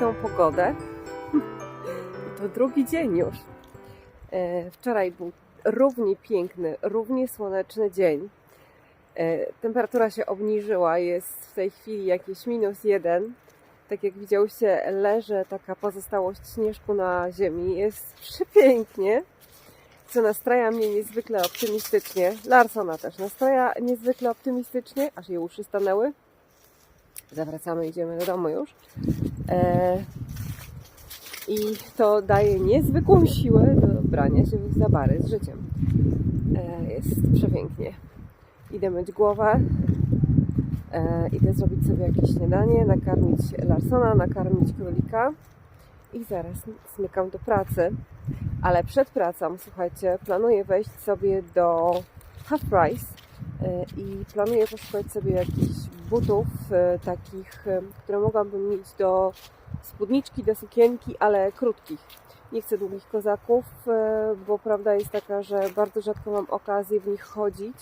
Tą pogodę? To drugi dzień już. E, Wczoraj był równie piękny, równie słoneczny dzień. E, Temperatura się obniżyła, jest w tej chwili jakieś minus jeden. Tak jak widziałyście, leży taka pozostałość śnieżku na ziemi. Jest przepięknie, co nastraja mnie niezwykle optymistycznie. Larsona też nastraja niezwykle optymistycznie, aż jej uszy stanęły. Zawracamy, idziemy do domu już. E, I to daje niezwykłą siłę do brania się za bary z życiem. E, jest przepięknie. Idę myć głowę. E, idę zrobić sobie jakieś śniadanie, nakarmić Larsona, nakarmić królika i zaraz smykam do pracy. Ale przed pracą, słuchajcie, planuję wejść sobie do Half Price i planuję poszukać sobie jakichś butów e, takich, e, które mogłabym mieć do spódniczki, do sukienki, ale krótkich. Nie chcę długich kozaków, e, bo prawda jest taka, że bardzo rzadko mam okazję w nich chodzić,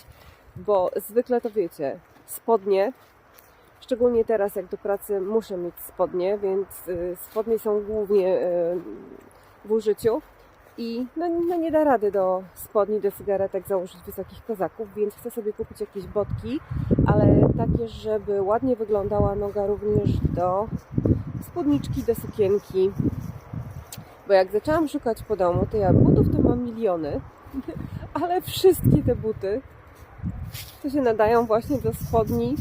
bo zwykle to wiecie, spodnie, szczególnie teraz jak do pracy muszę mieć spodnie, więc spodnie są głównie w użyciu. I no, no nie da rady do spodni, do cygaretek założyć wysokich kozaków, więc chcę sobie kupić jakieś botki, ale takie, żeby ładnie wyglądała noga również do spódniczki, do sukienki. Bo jak zaczęłam szukać po domu, to ja butów to mam miliony, ale wszystkie te buty to się nadają właśnie do spodni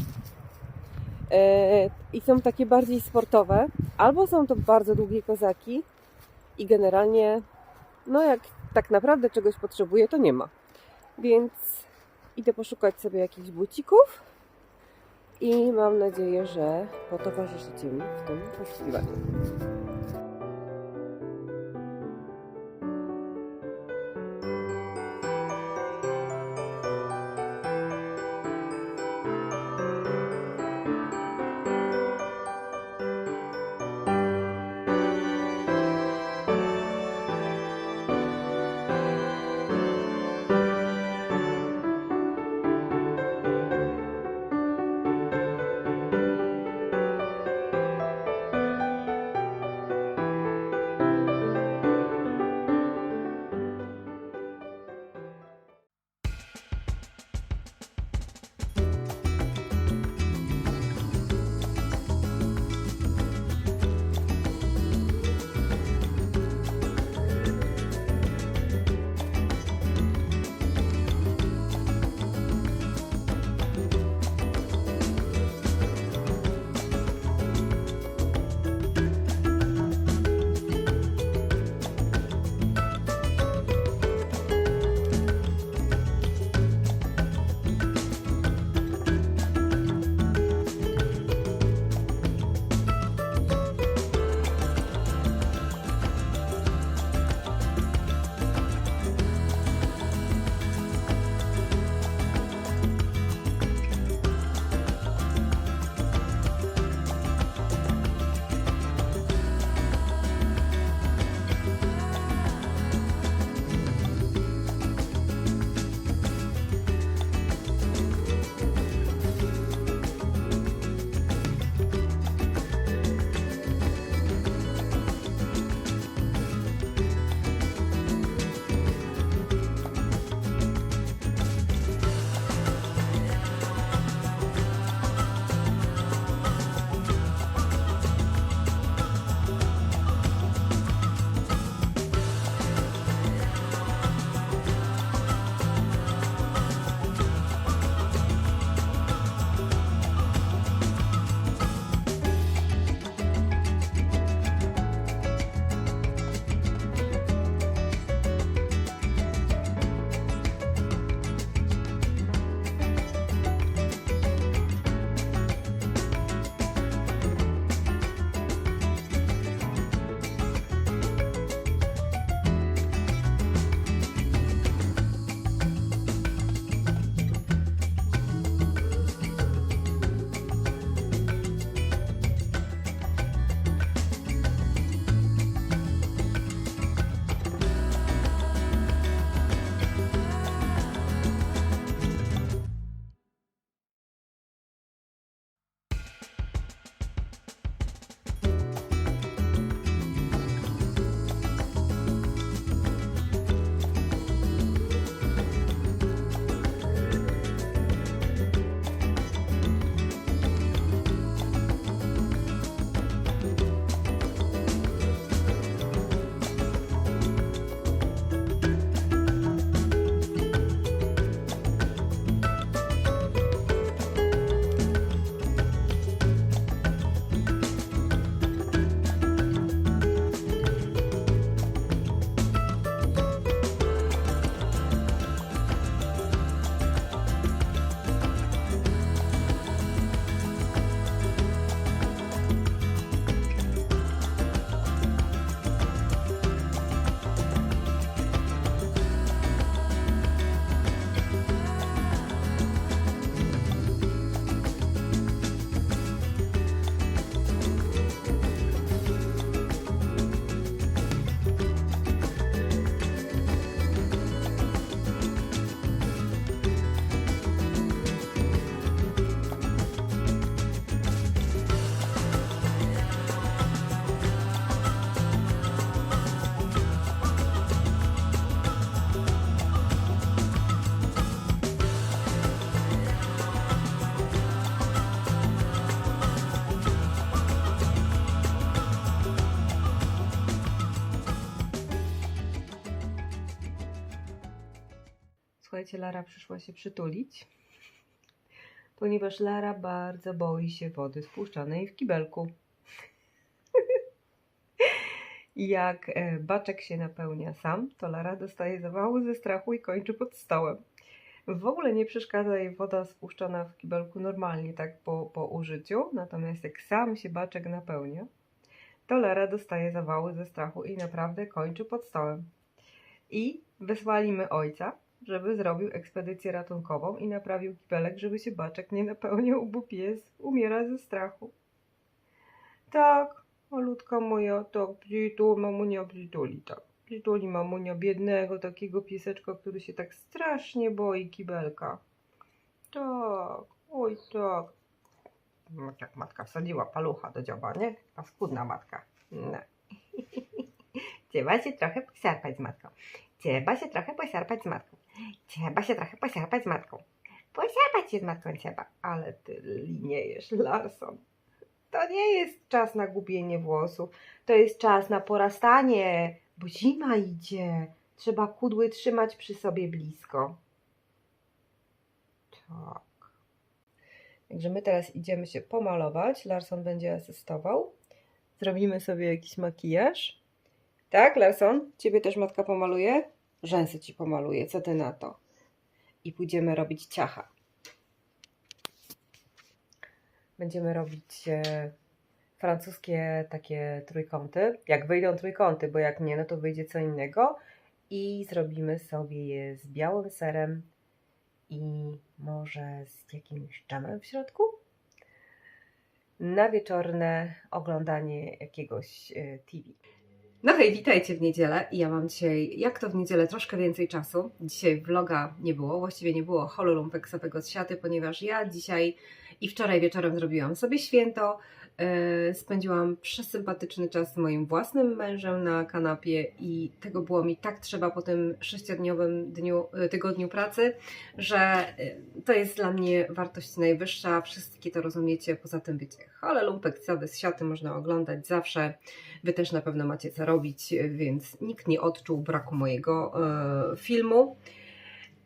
e, i są takie bardziej sportowe, albo są to bardzo długie kozaki i generalnie no jak tak naprawdę czegoś potrzebuję, to nie ma. Więc idę poszukać sobie jakichś bucików i mam nadzieję, że potowarzyszycie mi w tym poszukiwaniu. Słuchajcie, Lara przyszła się przytulić, ponieważ Lara bardzo boi się wody spuszczanej w kibelku. Jak e, baczek się napełnia sam, to Lara dostaje zawału ze strachu i kończy pod stołem. W ogóle nie przeszkadza jej woda spuszczona w kibelku normalnie, tak po, po użyciu, natomiast jak sam się baczek napełnia, to Lara dostaje zawały ze strachu i naprawdę kończy pod stołem. I wysłaliśmy ojca, żeby zrobił ekspedycję ratunkową i naprawił kibelek, żeby się baczek nie napełniał, bo pies umiera ze strachu. Tak, malutka moja, tak, przytul, mamunia przytuli, tak. Przytuli mamunia biednego takiego pieseczka, który się tak strasznie boi kibelka. Tak, oj tak. No, Jak matka wsadziła palucha do dzioba, nie? Paskudna matka. No. Trzeba się trochę posiarpać z matką. Trzeba się trochę posiarpać z matką. Trzeba się trochę posiarpać z matką. Posiarpać się z matką trzeba. Ale ty liniejesz, Larson. To nie jest czas na gubienie włosów. To jest czas na porastanie, bo zima idzie. Trzeba kudły trzymać przy sobie blisko. Tak. Także my teraz idziemy się pomalować. Larson będzie asystował. Zrobimy sobie jakiś makijaż. Tak, Larson? Ciebie też matka pomaluje? Rzęsy ci pomaluje. Co ty na to? I pójdziemy robić ciacha. Będziemy robić e, francuskie takie trójkąty. Jak wyjdą trójkąty, bo jak nie, no to wyjdzie co innego. I zrobimy sobie je z białym serem i może z jakimś dżemem w środku. Na wieczorne oglądanie jakiegoś e, TV. No hej, witajcie w niedzielę. Ja mam dzisiaj, jak to w niedzielę, troszkę więcej czasu. Dzisiaj vloga nie było, właściwie nie było hololumpeksowego z siaty, ponieważ ja dzisiaj i wczoraj wieczorem zrobiłam sobie święto. Yy, Spędziłam przesympatyczny czas z moim własnym mężem na kanapie i tego było mi tak trzeba po tym sześciodniowym dniu, yy, tygodniu pracy, że yy, to jest dla mnie wartość najwyższa. Wszystkie to rozumiecie. Poza tym wiecie, ale lumpeksowy z siaty można oglądać zawsze. Wy też na pewno macie co robić, więc nikt nie odczuł braku mojego e, filmu.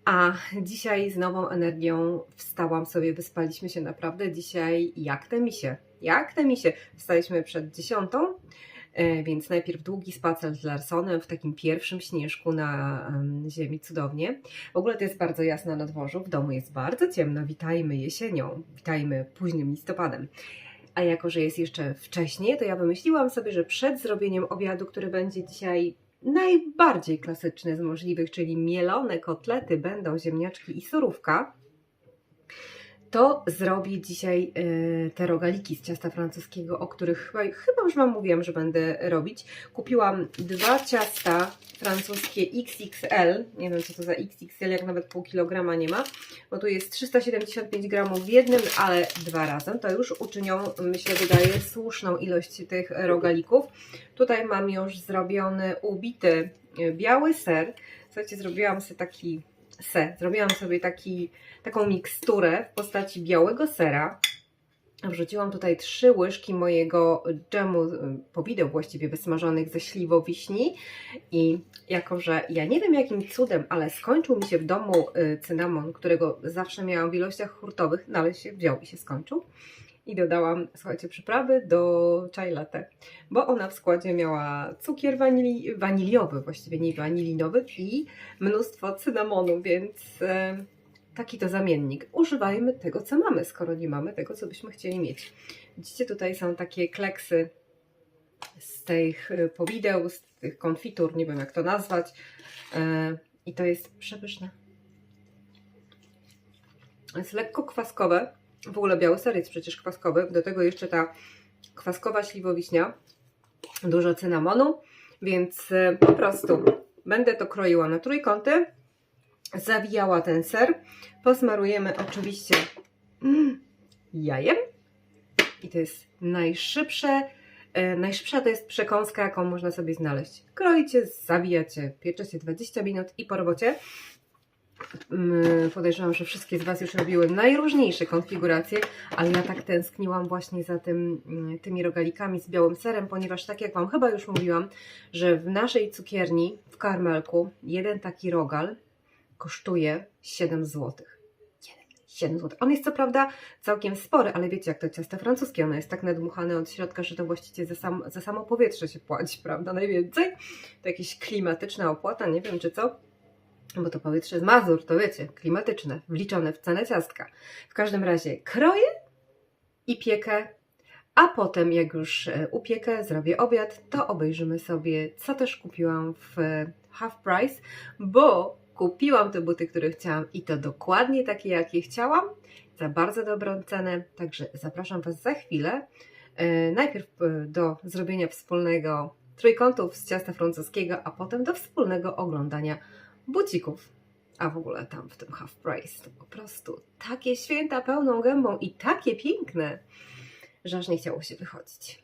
A dzisiaj z nową energią wstałam sobie, wyspaliśmy się naprawdę dzisiaj jak te misie. Jak te misie. Wstaliśmy przed dziesiątą, e, więc najpierw długi spacer z Larsonem w takim pierwszym śnieżku na em, ziemi, cudownie. W ogóle to jest bardzo jasno na dworzu, w domu jest bardzo ciemno, witajmy jesienią, witajmy późnym listopadem. A jako, że jest jeszcze wcześniej, to ja wymyśliłam sobie, że przed zrobieniem obiadu, który będzie dzisiaj najbardziej klasyczny z możliwych, czyli mielone kotlety, będą ziemniaczki i surówka, to zrobię dzisiaj e, te rogaliki z ciasta francuskiego, o których chyba, chyba już Wam mówiłam, że będę robić. Kupiłam dwa ciasta francuskie XXL, nie wiem co to za XXL, jak nawet pół kilograma nie ma, bo tu jest 375 gramów w jednym, ale dwa razem. To już uczynią, myślę, wydaje słuszną ilość tych rogalików. Tutaj mam już zrobiony, ubity e, biały ser. Słuchajcie, zrobiłam sobie taki se, zrobiłam sobie taki, taką miksturę w postaci białego sera. Wrzuciłam tutaj trzy łyżki mojego dżemu, y, powideł właściwie wysmażonych ze śliwowiśni i jako, że ja nie wiem jakim cudem, ale skończył mi się w domu y, cynamon, którego zawsze miałam w ilościach hurtowych, no ale się wziął i się skończył. I dodałam, słuchajcie, przyprawy do chai latte, bo ona w składzie miała cukier wanili, waniliowy, właściwie nie wanilinowy i mnóstwo cynamonu, więc e, taki to zamiennik. Używajmy tego, co mamy, skoro nie mamy tego, co byśmy chcieli mieć. Widzicie, tutaj są takie kleksy z tych e, powideł, z tych konfitur, nie wiem jak to nazwać. E, I to jest przepyszne. Jest lekko kwaskowe. W ogóle biały ser jest przecież kwaskowy. Do tego jeszcze ta kwaskowa śliwowiśnia. Dużo cynamonu. Więc e, po prostu będę to kroiła na trójkąty. Zawijała ten ser. Posmarujemy oczywiście mm, jajem. I to jest najszybsze, e, najszybsza to jest przekąska, jaką można sobie znaleźć. Kroicie, zawijacie, pieczecie 20 minut i po robocie. Mm, Podejrzewam, że wszystkie z Was już robiły najróżniejsze konfiguracje, ale ja tak tęskniłam właśnie za tym, mm, tymi rogalikami z białym serem, ponieważ tak jak Wam chyba już mówiłam, że w naszej cukierni w Karmelku jeden taki rogal kosztuje 7 zł. 7 zł. On jest co prawda całkiem spory, ale wiecie jak to ciasto francuskie, ono jest tak nadmuchane od środka, że to właściwie za, sam, za samo powietrze się płaci, prawda, najwięcej. To jakieś klimatyczna opłata, nie wiem czy co, bo to powietrze z Mazur, to wiecie, klimatyczne, wliczone w cenę ciastka. W każdym razie kroję i piekę, a potem jak już e, upiekę, zrobię obiad, to obejrzymy sobie, co też kupiłam w e, Half Price, bo kupiłam te buty, które chciałam i to dokładnie takie, jakie chciałam, za bardzo dobrą cenę, także zapraszam Was za chwilę. E, Najpierw do zrobienia wspólnego trójkątów z ciasta francuskiego, a potem do wspólnego oglądania bucików. A w ogóle tam w tym half price to po prostu takie święta pełną gębą i takie piękne, że aż nie chciało się wychodzić.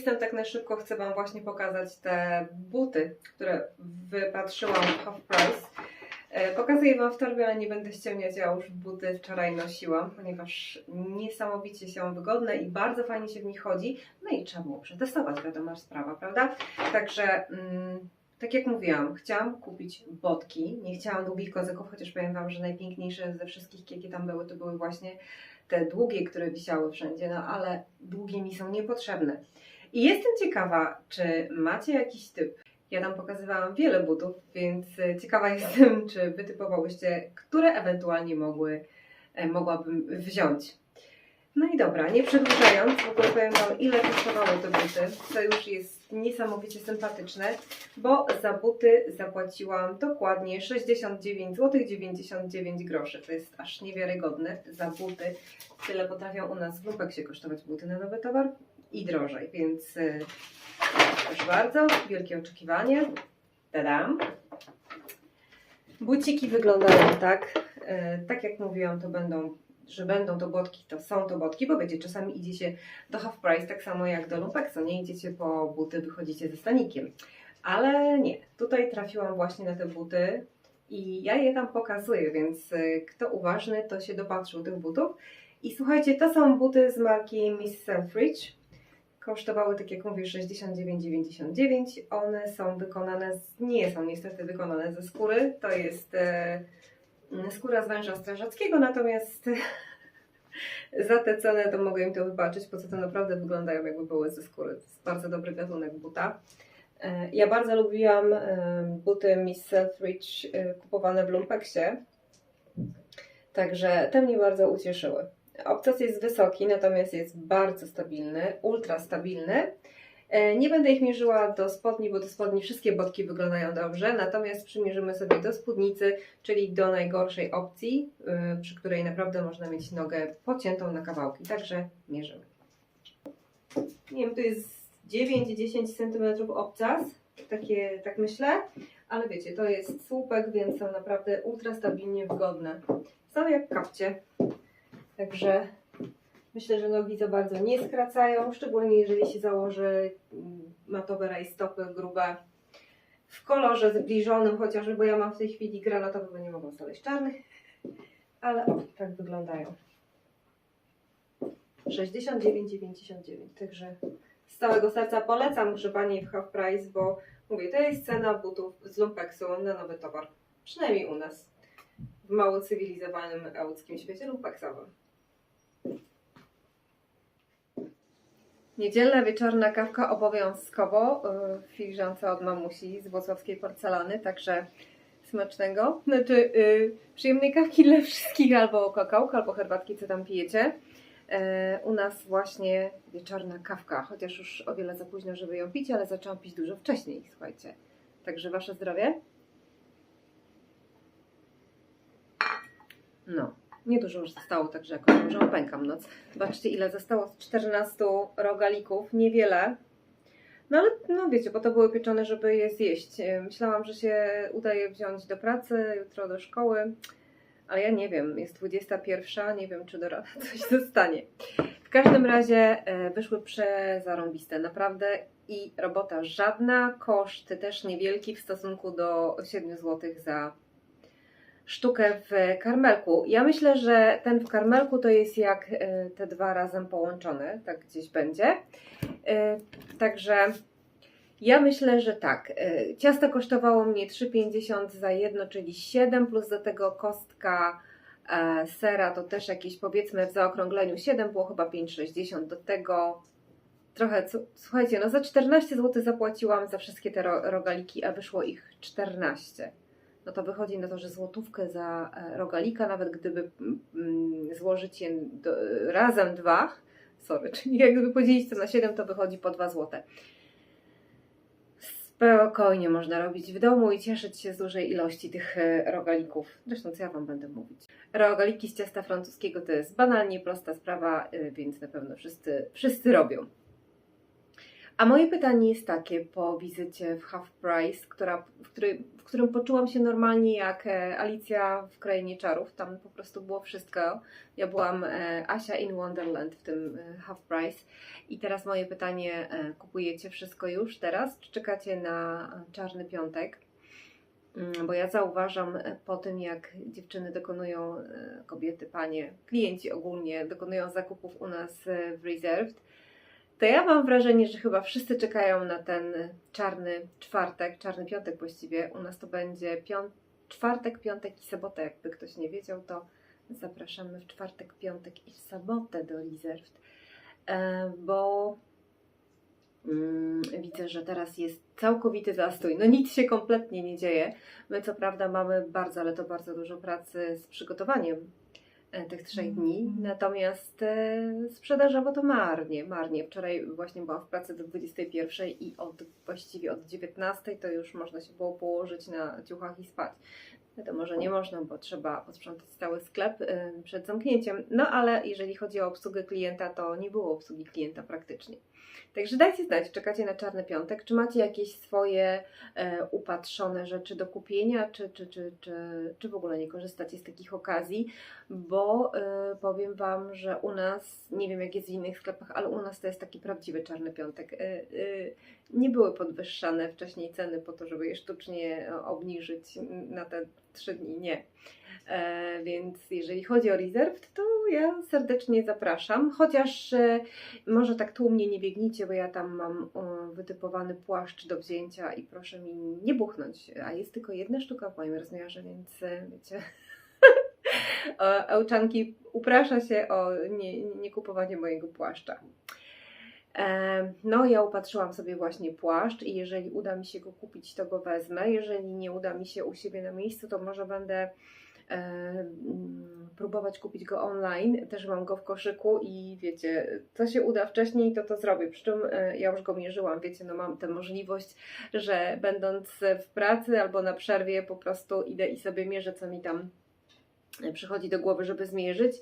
Jestem tak na szybko, chcę Wam właśnie pokazać te buty, które wypatrzyłam w Half Price. E, Pokazuję Wam w torbie, ale nie będę ściemniać, ja już buty wczoraj nosiłam, ponieważ niesamowicie są wygodne i bardzo fajnie się w nich chodzi. No i trzeba było przetestować, wiadomo, sprawa, prawda? Także, mm, tak jak mówiłam, chciałam kupić botki, nie chciałam długich kozyków, chociaż powiem Wam, że najpiękniejsze ze wszystkich, jakie tam były, to były właśnie te długie, które wisiały wszędzie, no ale długie mi są niepotrzebne. I jestem ciekawa, czy macie jakiś typ. Ja tam pokazywałam wiele butów, więc e, ciekawa jestem, czy wytypowałyście, które ewentualnie mogły, e, mogłabym wziąć. No i dobra, nie przedłużając, w ogóle powiem Wam, ile kosztowały te buty. To już jest niesamowicie sympatyczne, bo za buty zapłaciłam dokładnie 69 zł 99 groszy. To jest aż niewiarygodne za buty. Tyle potrafią u nas w Lumpeksie kosztować buty na nowy towar i drożej, więc y, proszę bardzo, wielkie oczekiwanie. Tadam. Buciki wyglądają tak, y, tak jak mówiłam, to będą, że będą to botki, to są to botki, bo wiecie, czasami idziecie do half price, tak samo jak do Lumpeksu, nie idziecie po buty, wychodzicie ze stanikiem. Ale nie, tutaj trafiłam właśnie na te buty i ja je tam pokazuję, więc y, kto uważny, to się dopatrzył tych butów. I słuchajcie, to są buty z marki Miss Selfridge. Kosztowały, tak jak mówię, 69,99. One są wykonane, z, nie są niestety wykonane ze skóry. To jest e, skóra z węża strażackiego, natomiast za tę cenę to mogę im to wybaczyć, po co to naprawdę wyglądają jakby były ze skóry. To jest bardzo dobry gatunek buta. E, Ja bardzo lubiłam e, buty Miss Selfridge e, kupowane w Lumpeksie. Także te mnie bardzo ucieszyły. Obcas jest wysoki, natomiast jest bardzo stabilny, ultra stabilny. E, Nie będę ich mierzyła do spodni, bo do spodni wszystkie botki wyglądają dobrze, natomiast przymierzymy sobie do spódnicy, czyli do najgorszej opcji, y, przy której naprawdę można mieć nogę pociętą na kawałki. Także mierzymy. Nie wiem, to jest 9-10 cm obcas, takie, tak myślę, ale wiecie, to jest słupek, więc są naprawdę ultra stabilnie wygodne. Są jak kapcie. Także Myślę, że nogi za bardzo nie skracają, szczególnie jeżeli się założy mm, matowe rajstopy grube w kolorze zbliżonym chociażby, bo ja mam w tej chwili granatowy, bo nie mogę znaleźć czarnych, ale o, tak wyglądają. 69,99, także z całego serca polecam, Pani, w Half Price, bo mówię, to jest cena butów z lumpeksu na nowy towar. Przynajmniej u nas, w mało cywilizowanym łódzkim świecie lumpeksowym. Niedzielna wieczorna kawka obowiązkowo yy, w filiżance od mamusi z włocławskiej porcelany, także smacznego. Znaczy yy, przyjemnej kawki dla wszystkich, albo kakałka, albo herbatki, co tam pijecie. E, U nas właśnie wieczorna kawka, chociaż już o wiele za późno, żeby ją pić, ale zaczęłam pić dużo wcześniej, słuchajcie. Także Wasze zdrowie. No, niedużo już zostało, także jakoś może opękam noc. Zobaczcie, ile zostało z 14 rogalików, niewiele. No ale, no wiecie, bo to były pieczone, żeby je zjeść. E, Myślałam, że się uda je wziąć do pracy, jutro do szkoły. Ale ja nie wiem, jest 21, nie wiem czy do rana coś zostanie. W każdym razie e, wyszły przezarąbiste, naprawdę i robota żadna, koszt też niewielki w stosunku do 7 zł za sztukę w karmelku. Ja myślę, że ten w karmelku to jest jak e, te dwa razem połączone, tak gdzieś będzie. E, Także ja myślę, że tak. Y, Ciasto kosztowało mnie 3,50 za jedno, czyli 7, plus do tego kostka e, sera to też jakieś powiedzmy w zaokrągleniu 7, było chyba 5,60. Do tego trochę, słuchajcie, no za 14 zł zapłaciłam za wszystkie te ro- rogaliki, a wyszło ich 14. No to wychodzi na to, że złotówkę za e, rogalika, nawet gdyby mm, złożyć je do, razem dwa, sorry, czyli jakby podzielić to na 7, to wychodzi po 2 złote spokojnie można robić w domu i cieszyć się z dużej ilości tych e, rogalików. Zresztą co ja Wam będę mówić. Rogaliki z ciasta francuskiego to jest banalnie prosta sprawa, e, więc na pewno wszyscy, wszyscy robią. A moje pytanie jest takie po wizycie w Half Price, która, w, której, w którym poczułam się normalnie jak e, Alicja w Krainie Czarów. Tam po prostu było wszystko. Ja byłam e, Asia in Wonderland w tym e, Half Price. I teraz moje pytanie, kupujecie wszystko już teraz, czy czekacie na czarny piątek? Mm, Bo ja zauważam po tym, jak dziewczyny dokonują, kobiety, panie, klienci ogólnie dokonują zakupów u nas w Reserved, to ja mam wrażenie, że chyba wszyscy czekają na ten czarny czwartek, czarny piątek właściwie. U nas to będzie pią- czwartek, piątek i sobota. Jakby ktoś nie wiedział, to zapraszamy w czwartek, piątek i w sobotę do Reserved. E, bo mm, widzę, że teraz jest całkowity zastój. No nic się kompletnie nie dzieje. My co prawda mamy bardzo, ale to bardzo dużo pracy z przygotowaniem tych trzech dni, natomiast e, sprzedażowo to marnie, marnie. Wczoraj właśnie byłam w pracy do 21 i od właściwie od 19 to już można się było położyć na ciuchach i spać. Wiadomo, że nie można, bo trzeba posprzątać cały sklep e, przed zamknięciem. No ale jeżeli chodzi o obsługę klienta, to nie było obsługi klienta praktycznie. Także dajcie znać, czekacie na czarny piątek, czy macie jakieś swoje e, upatrzone rzeczy do kupienia, czy, czy, czy, czy, czy w ogóle nie korzystacie z takich okazji, bo e, powiem Wam, że u nas, nie wiem jak jest w innych sklepach, ale u nas to jest taki prawdziwy czarny piątek. E, e, nie były podwyższane wcześniej ceny po to, żeby je sztucznie e, obniżyć na te trzy dni, nie. E, więc jeżeli chodzi o Reserved, to ja serdecznie zapraszam, chociaż e, może tak tłumnie nie biegnijcie, bo ja tam mam wytypowany płaszcz do wzięcia i proszę mi nie buchnąć, a jest tylko jedna sztuka w moim rozmiarze, więc e, wiecie... Ełczanki uprasza się o nie, nie kupowanie mojego płaszcza. No, ja upatrzyłam sobie właśnie płaszcz i jeżeli uda mi się go kupić, to go wezmę. Jeżeli nie uda mi się u siebie na miejscu, to może będę próbować kupić go online. Też mam go w koszyku i wiecie, co się uda wcześniej, to to zrobię. Przy czym e, ja już go mierzyłam, wiecie, no mam tę możliwość, że będąc w pracy albo na przerwie po prostu idę i sobie mierzę, co mi tam e, przychodzi do głowy, żeby zmierzyć.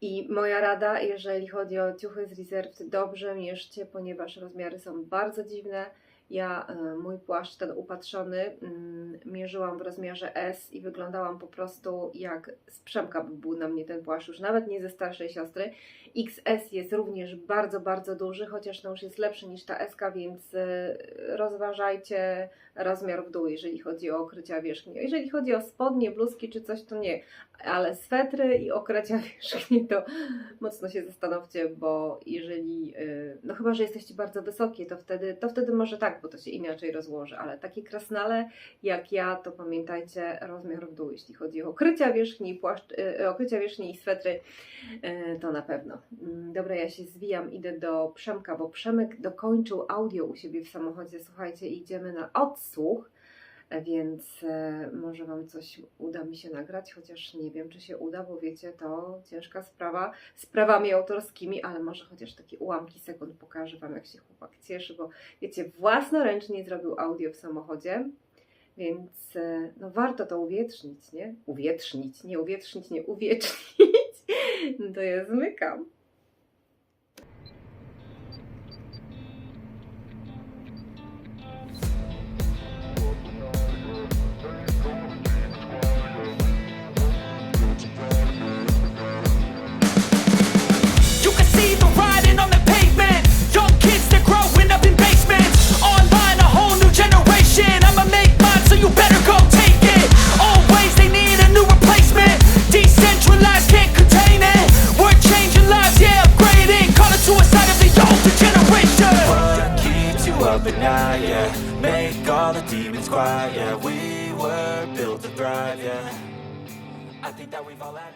I moja rada, jeżeli chodzi o ciuchy z Reserved, dobrze mierzcie, ponieważ rozmiary są bardzo dziwne. Ja e, mój płaszcz, ten upatrzony, mm, mierzyłam w rozmiarze S i wyglądałam po prostu jak z Przemka by był na mnie ten płaszcz, już nawet nie ze starszej siostry. XS jest również bardzo, bardzo duży, chociaż no już jest lepszy niż ta SK, więc e, rozważajcie rozmiar w dół, jeżeli chodzi o okrycia wierzchnie. Jeżeli chodzi o spodnie, bluzki czy coś, to nie, ale swetry i okrycia wierzchnie to mocno się zastanówcie, bo jeżeli, y, no chyba, że jesteście bardzo wysokie, to wtedy, to wtedy może tak, bo to się inaczej rozłoży, ale takie krasnale jak ja, to pamiętajcie rozmiar w dół, jeśli chodzi o okrycia wierzchni, płaszcz, y, okrycia wierzchni i swetry, to na pewno. Mm, Dobra, ja się zwijam, idę do Przemka, bo Przemek dokończył audio u siebie w samochodzie, słuchajcie, idziemy na odsłuch, e, więc e, może Wam coś uda mi się nagrać, chociaż nie wiem, czy się uda, bo wiecie, to ciężka sprawa z prawami autorskimi, ale może chociaż takie ułamki sekund pokażę Wam, jak się chłopak cieszy, bo wiecie, własnoręcznie zrobił audio w samochodzie, więc e, no warto to uwietrznić, nie? Uwietrznić, nie uwietrznić, nie uwiecznić. To ja zmykam. You up yeah? Make all the demons quiet, yeah. We were built to thrive, yeah. I think that we've all had.